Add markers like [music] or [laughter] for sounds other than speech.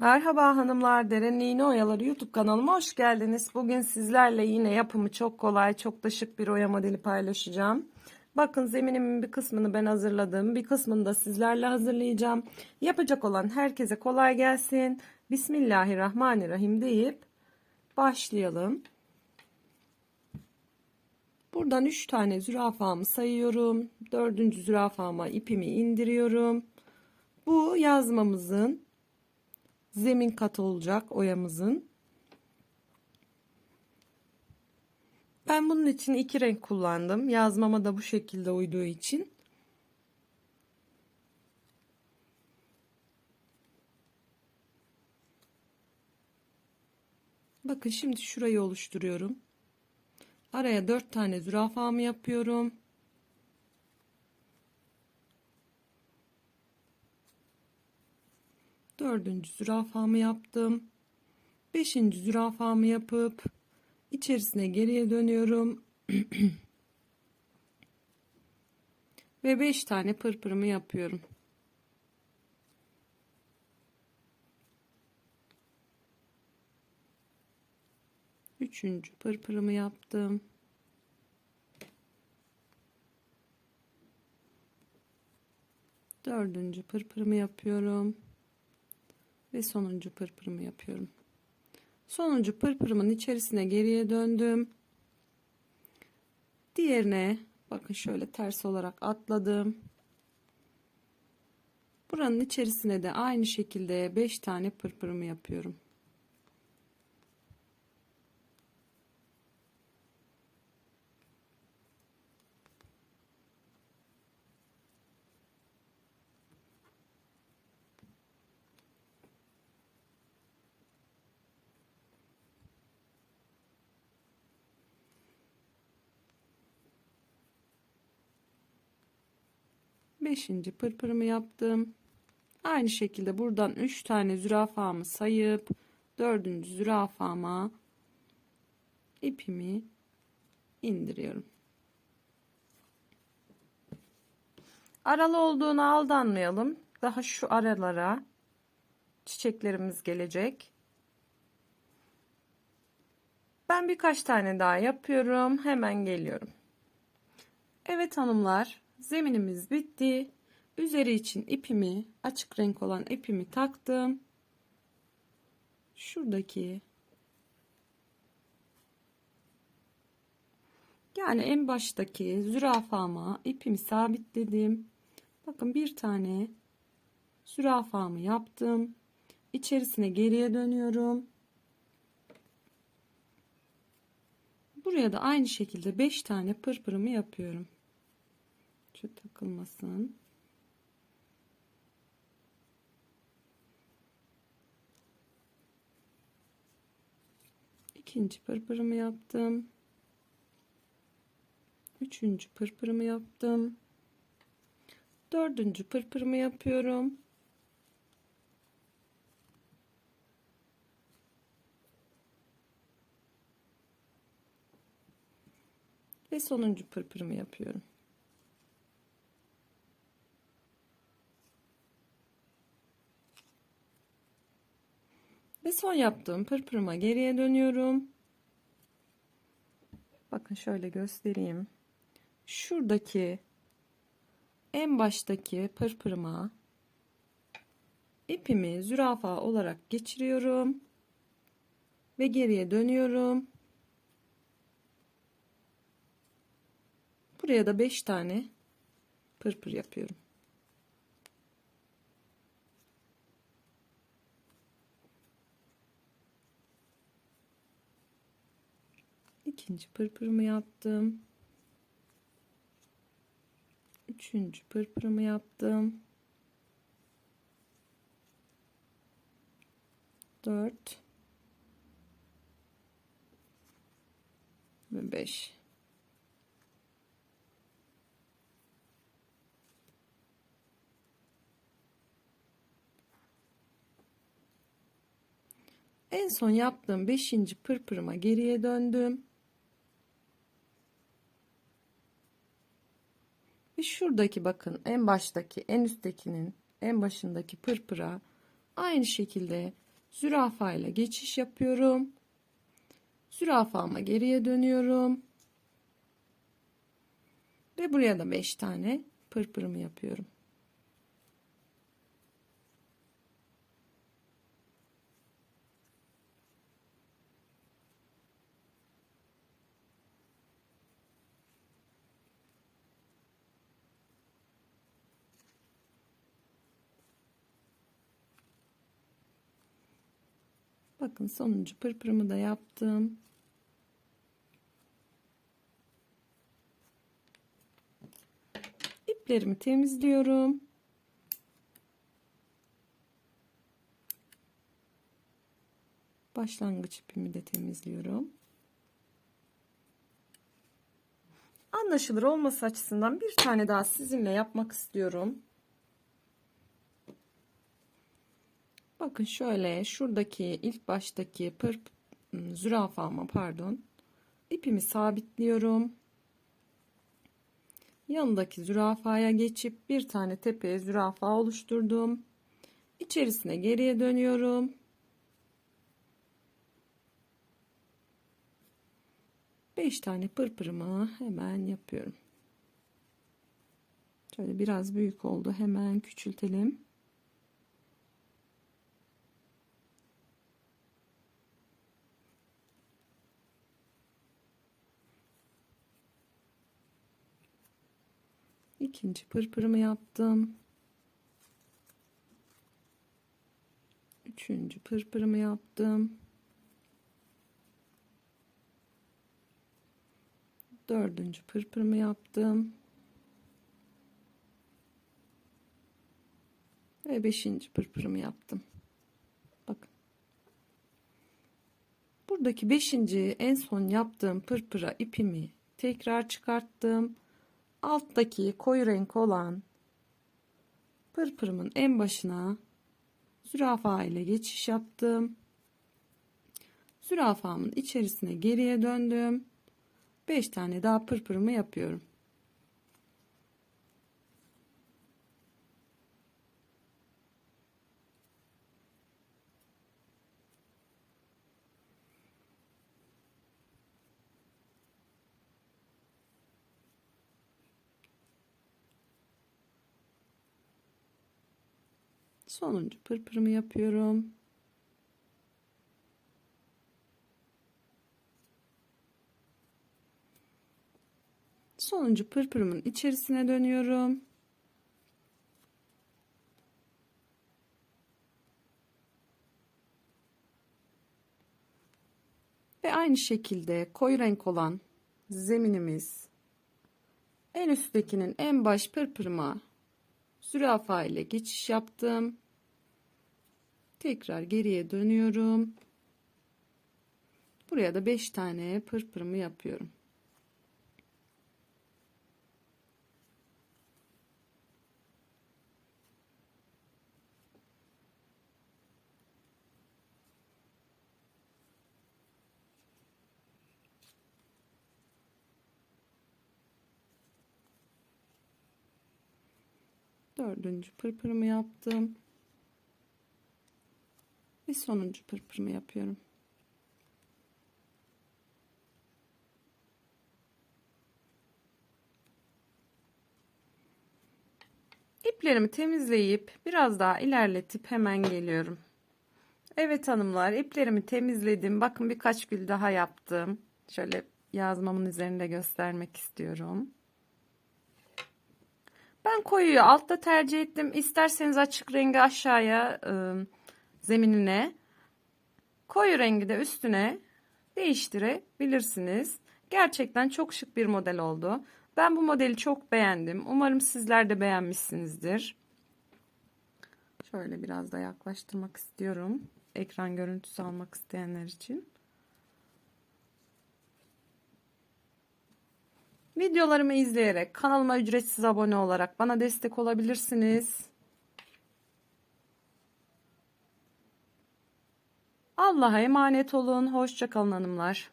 Merhaba hanımlar, Derin İğne Oyaları YouTube kanalıma hoş geldiniz. Bugün sizlerle yine yapımı çok kolay, çok da şık bir oya modeli paylaşacağım. Bakın zeminimin bir kısmını ben hazırladım, bir kısmını da sizlerle hazırlayacağım. Yapacak olan herkese kolay gelsin. Bismillahirrahmanirrahim deyip başlayalım. Buradan 3 tane zürafamı sayıyorum. Dördüncü zürafama ipimi indiriyorum. Bu yazmamızın zemin kat olacak oyamızın. Ben bunun için iki renk kullandım. Yazmama da bu şekilde uyduğu için. Bakın şimdi şurayı oluşturuyorum. Araya dört tane zürafamı yapıyorum. Dördüncü zürafamı yaptım. Beşinci zürafamı yapıp içerisine geriye dönüyorum. [clears throat] Ve beş tane pırpırımı yapıyorum. Üçüncü pırpırımı yaptım. Dördüncü pırpırımı yapıyorum ve sonuncu pırpırımı yapıyorum. Sonuncu pırpırımın içerisine geriye döndüm. Diğerine bakın şöyle ters olarak atladım. Buranın içerisine de aynı şekilde 5 tane pırpırımı yapıyorum. Beşinci pırpırımı yaptım. Aynı şekilde buradan üç tane zürafamı sayıp dördüncü zürafama ipimi indiriyorum. Aralı olduğuna aldanmayalım. Daha şu aralara çiçeklerimiz gelecek. Ben birkaç tane daha yapıyorum. Hemen geliyorum. Evet hanımlar, zeminimiz bitti. Üzeri için ipimi, açık renk olan ipimi taktım. Şuradaki yani en baştaki zürafama ipimi sabitledim. Bakın bir tane zürafamı yaptım. İçerisine geriye dönüyorum. Buraya da aynı şekilde 5 tane pırpırımı yapıyorum. Şu takılmasın. İkinci pırpırımı yaptım. Üçüncü pırpırımı yaptım. Dördüncü pırpırımı yapıyorum. Ve sonuncu pırpırımı yapıyorum. Ve son yaptığım pırpırıma geriye dönüyorum. Bakın şöyle göstereyim. Şuradaki en baştaki pırpırıma ipimi zürafa olarak geçiriyorum ve geriye dönüyorum. Buraya da 5 tane pırpır yapıyorum. İkinci pırpırımı yaptım. Üçüncü pırpırımı yaptım. Dört ve beş. En son yaptığım beşinci pırpırıma geriye döndüm. Ve şuradaki bakın en baştaki en üsttekinin en başındaki pırpıra aynı şekilde Zürafa ile geçiş yapıyorum. Zürafama geriye dönüyorum. Ve buraya da 5 tane pırpırımı yapıyorum. Bakın sonuncu pırpırımı da yaptım. İplerimi temizliyorum. Başlangıç ipimi de temizliyorum. Anlaşılır olması açısından bir tane daha sizinle yapmak istiyorum. Bakın şöyle şuradaki ilk baştaki pır zürafama pardon ipimi sabitliyorum. Yanındaki zürafaya geçip bir tane tepeye zürafa oluşturdum. İçerisine geriye dönüyorum. Beş tane pırpırımı hemen yapıyorum. Şöyle biraz büyük oldu. Hemen küçültelim. İkinci pırpırımı yaptım. Üçüncü pırpırımı yaptım. Dördüncü pırpırımı yaptım. Ve beşinci pırpırımı yaptım. Bakın. Buradaki beşinci en son yaptığım pırpıra ipimi tekrar çıkarttım alttaki koyu renk olan pırpırımın en başına zürafa ile geçiş yaptım. Zürafamın içerisine geriye döndüm. 5 tane daha pırpırımı yapıyorum. Sonuncu pırpırımı yapıyorum. Sonuncu pırpırımın içerisine dönüyorum. Ve aynı şekilde koyu renk olan zeminimiz en üsttekinin en baş pırpırıma zürafa ile geçiş yaptım. Tekrar geriye dönüyorum. Buraya da 5 tane pırpırımı yapıyorum. Dördüncü pırpırımı yaptım. Ve sonuncu pırpırımı yapıyorum. İplerimi temizleyip biraz daha ilerletip hemen geliyorum. Evet hanımlar iplerimi temizledim. Bakın birkaç gül daha yaptım. Şöyle yazmamın üzerinde göstermek istiyorum. Ben koyuyu altta tercih ettim. İsterseniz açık rengi aşağıya ıı, zeminine koyu rengi de üstüne değiştirebilirsiniz. Gerçekten çok şık bir model oldu. Ben bu modeli çok beğendim. Umarım sizler de beğenmişsinizdir. Şöyle biraz da yaklaştırmak istiyorum. Ekran görüntüsü almak isteyenler için. Videolarımı izleyerek kanalıma ücretsiz abone olarak bana destek olabilirsiniz. Allah'a emanet olun. Hoşçakalın hanımlar.